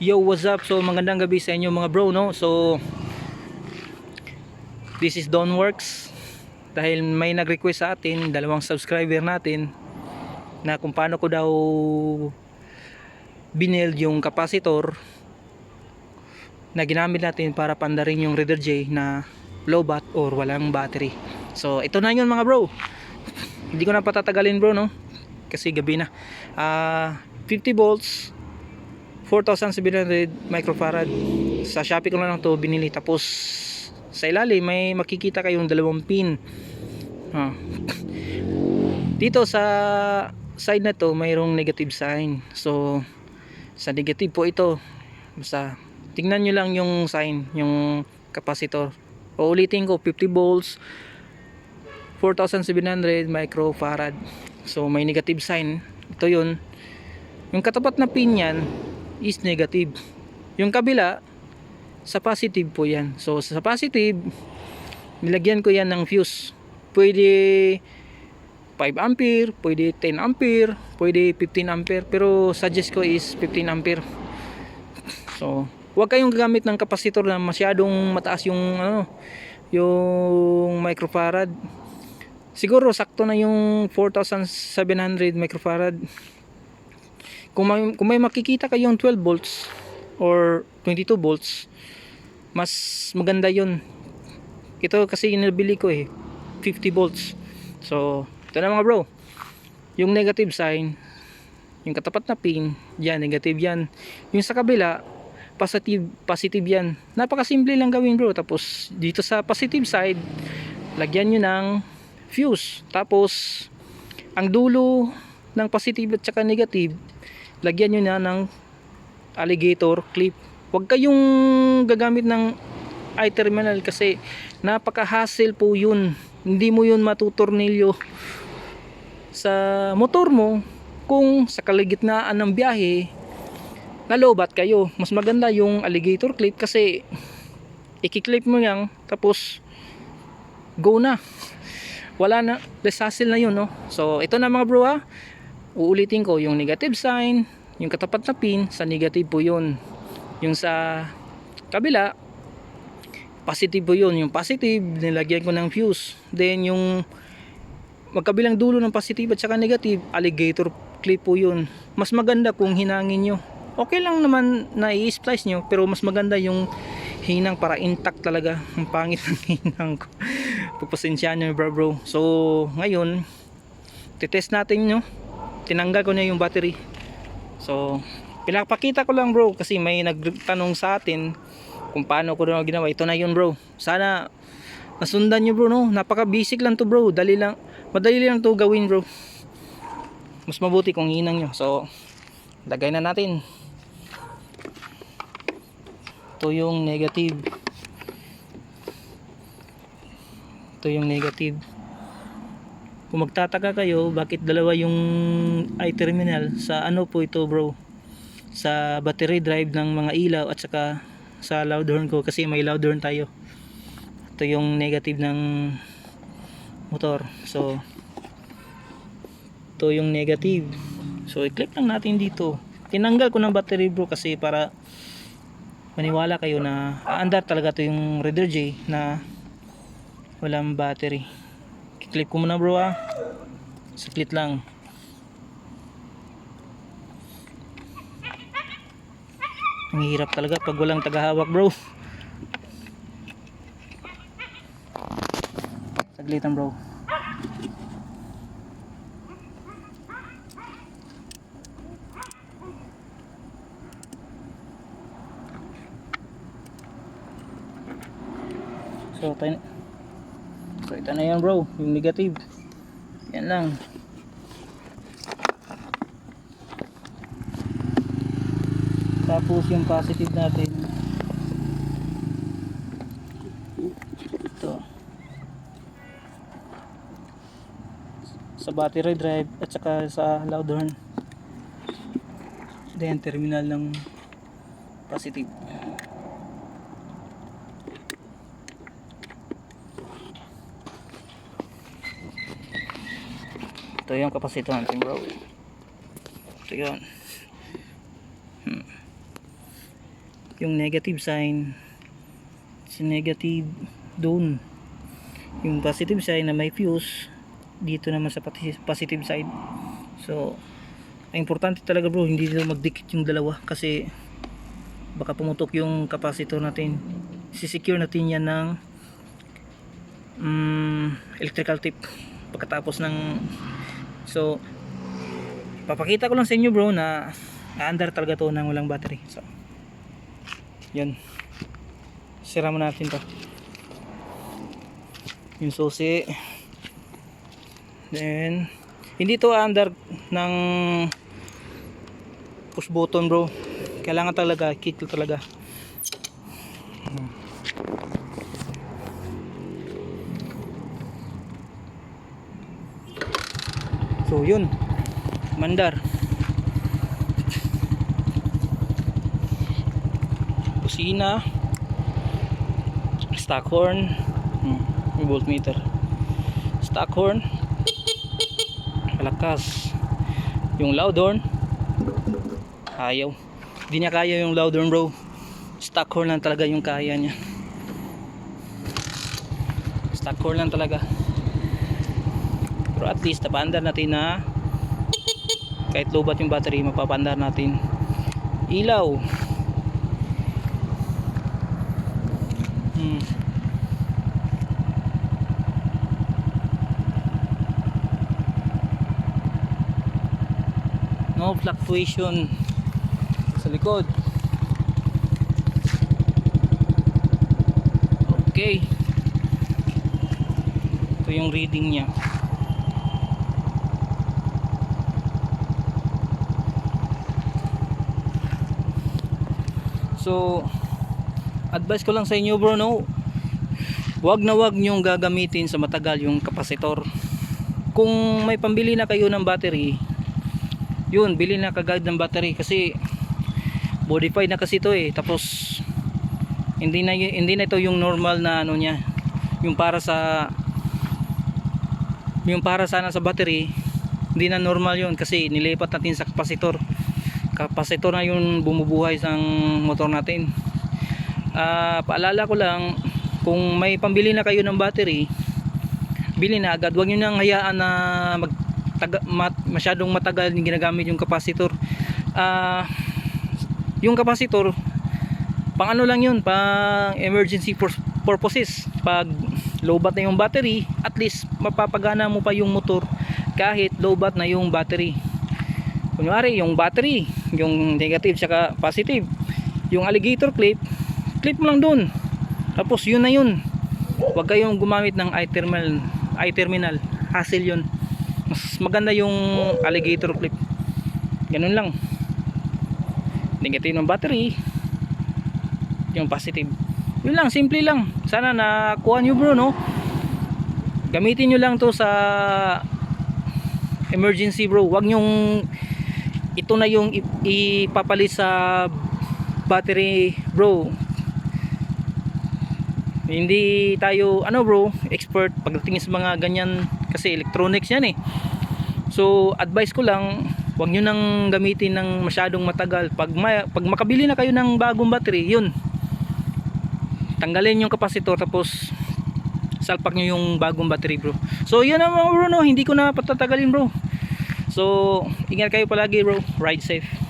Yo, what's up? So, magandang gabi sa inyo mga bro, no? So, this is Don Works. Dahil may nag-request sa atin, dalawang subscriber natin, na kung paano ko daw binuild yung capacitor na ginamit natin para pandarin yung Reader J na low bat or walang battery. So, ito na yun mga bro. Hindi ko na patatagalin bro, no? Kasi gabi na. Ah, 50 volts, 4,700 microfarad. Sa Shopee ko na lang to binili. Tapos, sa ilalim may makikita kayong dalawang pin. Ah. Dito sa side na to, mayroong negative sign. So, sa negative po ito. Basta, tingnan nyo lang yung sign, yung capacitor. O ulitin ko, 50 volts, 4,700 microfarad. So, may negative sign. Ito yun. Yung katapat na pin yan is negative. Yung kabila, sa positive po yan. So, sa positive, nilagyan ko yan ng fuse. Pwede 5 ampere, pwede 10 ampere, pwede 15 ampere, pero suggest ko is 15 ampere. So, huwag kayong gagamit ng kapasitor na masyadong mataas yung ano, yung microfarad. Siguro sakto na yung 4,700 microfarad. Kung may, kung may makikita kayong 12 volts or 22 volts, mas maganda yun. Ito kasi nabili ko eh, 50 volts. So, ito na mga bro. Yung negative sign, yung katapat na pin, yan, negative yan. Yung sa kabila, positive, positive yan. Napakasimple lang gawin bro. Tapos, dito sa positive side, lagyan nyo ng fuse. Tapos, ang dulo ng positive at saka negative, lagyan nyo na ng alligator clip. Huwag kayong gagamit ng i-terminal kasi napaka-hassle po yun. Hindi mo yun matutornilyo sa motor mo kung sa kaligitnaan ng biyahe nalobat kayo. Mas maganda yung alligator clip kasi ikiklip mo yan tapos go na. Wala na, less hassle na yun no. So ito na mga bro ha. Uulitin ko yung negative sign, yung katapat na pin sa negative po yun. Yung sa kabila positive po yun. Yung positive nilagyan ko ng fuse. Then yung magkabilang dulo ng positive at saka negative, alligator clip po yun. Mas maganda kung hinangin nyo. Okay lang naman na i-splice nyo, pero mas maganda yung hinang para intact talaga. Ang pangit ng hinang ko. Pagpasensya nyo bro bro. So, ngayon, titest natin nyo. Tinanggal ko na yung battery. So, pinapakita ko lang bro kasi may nagtanong sa atin kung paano ko na ginawa. Ito na yun bro. Sana nasundan nyo bro no. Napaka basic lang to bro. Dali lang. Madali lang to gawin bro. Mas mabuti kung hinang nyo. So, lagay na natin. Ito yung negative. Ito yung negative. Kung magtataka kayo, bakit dalawa yung i-terminal sa ano po ito bro? Sa battery drive ng mga ilaw at saka sa loud horn ko kasi may loud horn tayo. Ito yung negative ng motor. So, ito yung negative. So, i-click lang natin dito. Tinanggal ko ng battery bro kasi para maniwala kayo na aandar talaga to yung Reader J na walang battery. I-click ko muna bro ah. Saklit lang. Ang hirap talaga pag walang tagahawak bro. Saglitan bro. So, tayo So, ito na yan bro, yung negative. Yan lang. Tapos yung positive natin. Ito. Sa battery drive at saka sa loud horn. Then terminal ng positive. Ito yung kapasito natin bro. Ito yun. Hmm. yung negative sign si negative doon yung positive sign na may fuse dito naman sa positive side so importante talaga bro hindi dito magdikit yung dalawa kasi baka pumutok yung capacitor natin sisecure natin yan ng mm, electrical tape pagkatapos ng so papakita ko lang sa inyo bro na aandar talaga to ng walang battery. So yun. Sira mo natin to. Yung susi. Then hindi to aandar ng push button bro. Kailangan talaga kick talaga so yun. Mandar. Kusina stock horn hmm, voltmeter. Stock horn malakas. Yung loud horn ayaw. Hindi niya kaya yung loud horn bro. Stock horn lang talaga yung kaya niya. Stock horn lang talaga pero at least napandar natin na kahit lobat yung battery mapapandar natin. Ilaw. Hmm. no fluctuation sa likod. Okay. Ito yung reading niya so advice ko lang sa inyo bro no? Wag na wag nyong gagamitin sa matagal yung kapasitor. Kung may pambili na kayo ng battery yun bili na kagad ng battery kasi modified na kasi ito eh. Tapos hindi na hindi na ito yung normal na ano niya. Yung para sa yung para sana sa battery hindi na normal yun kasi nilipat natin sa kapasitor kapasitor na yung bumubuhay sa motor natin. Ah, paalala ko lang kung may pambili na kayo ng battery bili na agad. Huwag nyo nang hayaan na mag taga, mat, masyadong matagal yung ginagamit yung kapasitor. Ah yung kapasitor pang ano lang yun pang emergency pur- purposes. Pag lowbat na yung battery at least mapapagana mo pa yung motor kahit lowbat na yung battery. Kunyari yung battery yung negative saka positive. Yung alligator clip clip mo lang dun. Tapos yun na yun. Huwag kayong gumamit ng i-terminal i-terminal hassle yun. Mas maganda yung alligator clip. Ganun lang. Negative ng battery. Yung positive. Yun lang simple lang. Sana nakuha nyo bro no? Gamitin nyo lang to sa emergency bro. Wag nyong ito na yung ip- ipapalit sa battery bro. Hindi tayo ano bro expert pagdating sa mga ganyan kasi electronics yan eh. So advice ko lang wag nyo nang gamitin ng masyadong matagal. Pag, ma- pag makabili na kayo ng bagong battery yun. Tanggalin yung kapasitor tapos salpak nyo yung bagong battery bro. So yun naman bro no? Hindi ko na patatagalin bro so ingat kayo palagi bro. Ride safe